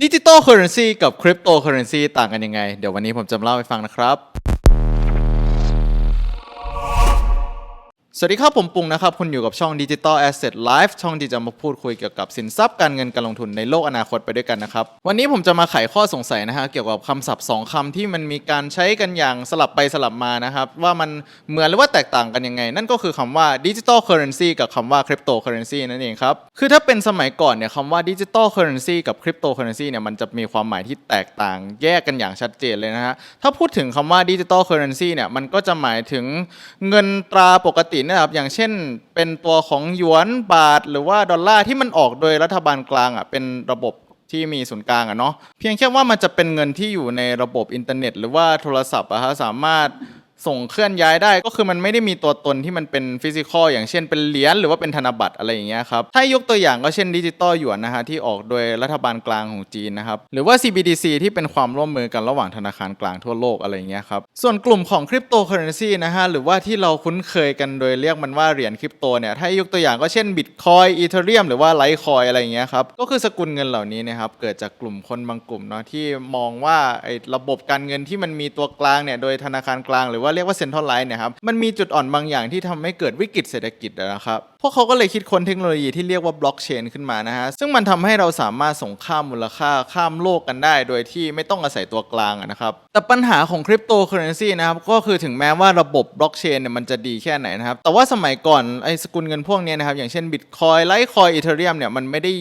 ดิจิตอลเคอร์เรนซีกับคริปโตเคอร์เรนซีต่างกันยังไง เดี๋ยววันนี้ผมจะมาเล่าให้ฟังนะครับ สวัสดีครับ ผมปุงนะครับ คุณอยู่กับช่อง Digital Asset Live ช่องที่จะมาพูดคุยเกี่ยวกับสินทรัพย์การเงินการลงทุนในโลกอนาคตไปด้วยกันนะครับ วันนี้ผมจะมาไขข้อสงสัยนะฮะเกี่ยวกับคำศัพท์ 2คำที่มันมีการใช้กันอย่างสลับไปสลับมานะครับ ว่ามันเหมือนหรือว่าแตกต่างกันยังไง นั่นก็คือคำว่า Digital Currency กับคำว่า Cryptocurrency นั่นเองครับ คือถ้าเป็นสมัยก่อนเนี่ยคำว่า Digital Currency กับ Cryptocurrency เนี่ยมันจะมีความหมายที่แตกต่างแยกกันอย่างชัดเจนเลยนะฮะถ้าพูดถึงคำว่า Digital Currency เนี่ยมันก็จะหมายถึงเงินตราปกตินะครับอย่างเช่นเป็นตัวของหยวนบาท หรือว่าดอลลาร์ที่มันออกโดยรัฐบาลกลางอะเป็นระบบที่มีศูนย์กลางอะเนาะเพียงแค่ว่ามันจะเป็นเงินที่อยู่ในระบบอินเทอร์เน็ต หรือว่าโทรศัพท์อะฮะสามารถ ส่งเคลื่อนย้ายได้ก็คือมันไม่ได้มีตัวตนที่มันเป็นฟิสิกอลอย่างเช่นเป็นเหรียญหรือว่าเป็นธนบัตรอะไรอย่างเงี้ยครับถ้ายกตัวอย่างก็เช่นดิจิตอลหยวนนะฮะที่ออกโดยรัฐบาลกลางของจีนนะครับหรือว่า CBDC ที่เป็นความร่วมมือกันระหว่างธนาคารกลางทั่วโลกอะไรอย่างเงี้ยครับส่วนกลุ่มของคริปโตเคอเรนซีนะฮะหรือว่าที่เราคุ้นเคยกันโดยเรียกมันว่าเหรียญคริปโตเนี่ยถ้ายกตัวอย่างก็เช่นบิตคอยอีเทเรียมหรือว่าไลท์คอยอะไรอย่างเงี้ยครับก็คือสกุลเงินเหล่านี้นะครับเกิดจากกลุ่มคนบางกลุ่มเนาะที่มองว่าไอ้ระบบการเงินที่มันมีตัวกลางเนี่ยโดยธนาคารกลางหรือว่าเรียกว่าเซ็นทรัลไลน์เนี่ยครับมันมีจุดอ่อนบางอย่างที่ทำให้เกิดวิกฤตเศรษฐกิจนะครับพวกเขาก็เลยคิดค้นเทคโนโลยีที่เรียกว่าบล็อกเชนขึ้นมานะฮะซึ่งมันทำให้เราสามารถส่งข้ามมูลค่าข้ามโลกกันได้ โดยที่ไม่ต้องอาศัยตัวกลางนะครับแต่ปัญหาของคริปโตเคอเรนซีนะครับก็คือถึงแม้ว่าระบบบล็อกเชนเนี่ยมันจะดีแค่ไหนนะครับแต่ว่าสมัยก่อนไอ้สกุลเงินพวกนี้นะครับอย่างเช่นบิตคอยไลท์คอยอีเทเรียมเนี่ยมันไม่ได้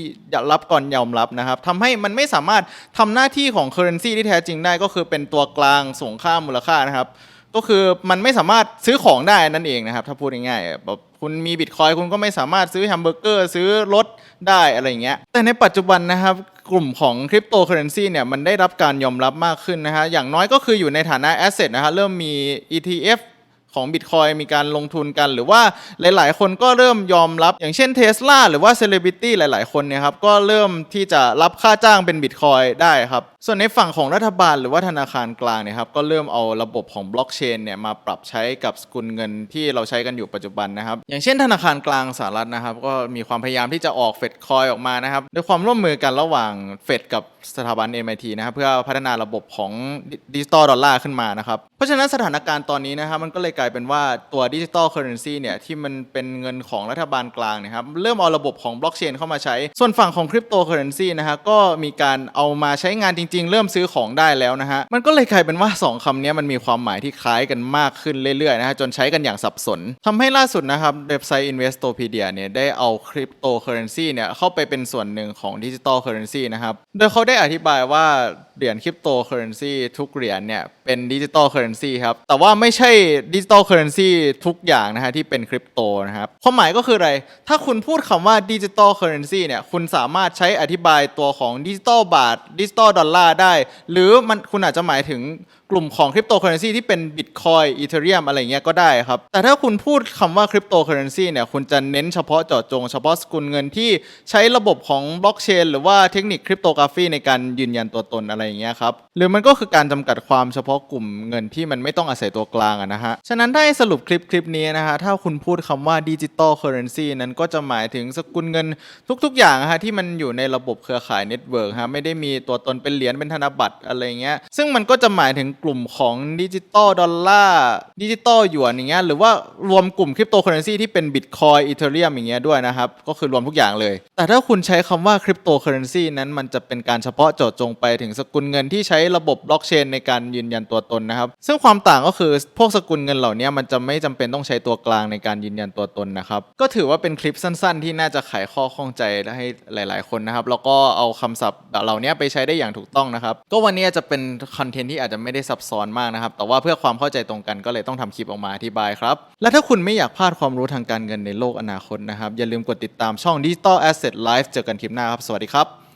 รับก่อนยอมรับนะครับทำให้มันไม่สามารถทำหน้าที่ของเคอเรนซีที่แท้จริงได้ก็คือเป็นตัวกลางส่งข้ามมูลค่านะครับ ก็คือมันไม่สามารถซื้อของได้นั่นเองนะครับ ถ้าพูดง่ายๆแบบคุณมีบิตคอยคุณก็ไม่สามารถซื้อแฮมเบอร์เกอร์ซื้อรถได้อะไรอย่างเงี้ยแต่ในปัจจุบันนะครับกลุ่มของคริปโตเคอเรนซีเนี่ยมันได้รับการยอมรับมากขึ้นนะฮะอย่างน้อยก็คืออยู่ในฐานะแอสเซทนะฮะเริ่มมี ETF ของ Bitcoin มีการลงทุนกัน หรือว่าหลาย ๆ คนก็เริ่มยอมรับ อย่างเช่นเท s l a หรือว่าเซเลบริตี้หลาย ๆ คนเนี่ยครับก็เริ่มที่จะรับค่าจ้างเป็น Bitcoin ได้ครับ ส่วนในฝั่งของรัฐบาลหรือว่าธนาคารกลางเนี่ยครับก็เริ่มเอาระบบของบล็อกเชนเนี่ยมาปรับใช้กับสกุลเงินที่เราใช้กันอยู่ปัจจุบันนะครับ อย่างเช่นธนาคารกลางสหรัฐนะครับ ก็มีความพยายามที่จะออกเฟดคอยออกมานะครับด้วยความร่วมมือกันระหว่างเฟดกับสถาบัน MIT นะครับเพื่อพัฒนาระบบของดิจิตอลดอลลาร์ขึ้นมานะครับเพราะฉะนั้นสถานการณ์ตอนนี้นะครับมันก็เลยลายเป็นว่าตัวดิจิตอลเคอร์เรนซีเนี่ยที่มันเป็นเงินของรัฐบาลกลางนะครับเริ่มเอาระบบของบล็อกเชนเข้ามาใช้ ส่วนฝั่งของคริปโตเคอร์เรนซีนะฮะก็มีการเอามาใช้งานจริง ๆ เริ่มซื้อของได้แล้วนะฮะมันก็เลยกลายเป็นว่า 2คำนี้มันมีความหมายที่คล้ายกันมากขึ้นเรื่อยๆนะฮะจนใช้กันอย่างสับสนทำให้ล่าสุดนะครับเว็บไซต์ Investopedia เนี่ยได้เอาคริปโตเคอร์เรนซีเนี่ยเข้าไปเป็นส่วนหนึ่งของดิจิตอลเคอร์เรนซีนะครับโดยเขาได้อธิบายว่า เหรียญคริปโตเคอเรนซีทุกเหรียญเนี่ยเป็นดิจิตอลเคอเรนซีครับ แต่ว่าไม่ใช่ดิจิตอลเคอเรนซีทุกอย่างนะฮะที่เป็นคริปโตนะครับ ความหมายก็คืออะไร ถ้าคุณพูดคำว่าดิจิตอลเคอเรนซีเนี่ยคุณสามารถใช้อธิบายตัวของดิจิตอลบาทดิจิตอลดอลลาร์ได้ หรือมันคุณอาจจะหมายถึง กลุ่มของคริปโตเคอเรนซีที่เป็นบิตคอยอีเทเรียมอะไรเงี้ยก็ได้ครับ แต่ถ้าคุณพูดคำว่าคริปโตเคอเรนซีเนี่ยคุณจะเน้นเฉพาะเจาะจงเฉพาะสกุลเงินที่ใช้ระบบของบล็อกเชนหรือว่าเทคนิคคริปโตกราฟีในการยืนยันตัวตนอะไรเงี้ยครับหรือมันก็คือการจำกัดความเฉพาะกลุ่มเงินที่มันไม่ต้องอาศัยตัวกลางนะฮะฉะนั้นถ้าให้สรุปคลิปคลิปนี้นะฮะถ้าคุณพูดคำว่าดิจิตอลเคอเรนซีนั้นก็จะหมายถึงสกุลเงินทุก ๆ อย่างฮะที่มันอยู่ในระบบเครือข่ายเน็ตเวิร์กฮะไม่ได้มีตัวตนเป็นเหรียญเป็นธนบัตรอะไรเงี้ยซึ่งมันก็จะหมายถึงกลุ่มของดิจิตอลดอลลาร์ดิจิตอลหยวนอย่างเงี้ยหรือว่ารวมกลุ่มคริปโตเคอเรนซีที่เป็นบิตคอยอีเทเรียมอย่างเงี้ยด้วยนะครับ ก็คือรวมทุกอย่างเลย แต่ถ้าคุณใช้คำว่าคริปโตเคอเรนซีนั้นมันจะเป็นการเฉพาะเจาะจงไปถึงสกุลเงินที่ใช้ระบบบล็อกเชนในการยืนยันตัวตนนะครับ ซึ่งความต่างก็คือพวกสกุลเงินเหล่านี้มันจะไม่จำเป็นต้องใช้ตัวกลางในการยืนยันตัวตนนะครับก็ถือว่าเป็นคลิปสั้น ๆ ที่น่าจะไขข้อข้องใจให้หลาย ๆ คนนะครับแล้วก็เอาคำศัพท์เหล่านี้ไปใช้ได้อย่างถูกต้องนะครับก็วันนี้จะเป็นคอนเทนต์ที่อาจจะไม่ได้ซับซ้อนมากนะครับ แต่ว่าเพื่อความเข้าใจตรงกันก็เลยต้องทำคลิปออกมาอธิบายครับ และถ้าคุณไม่อยากพลาดความรู้ทางการเงินในโลกอนาคตนะครับ อย่าลืมกดติดตามช่อง Digital Asset Life เจอกันคลิปหน้าครับ สวัสดีครับ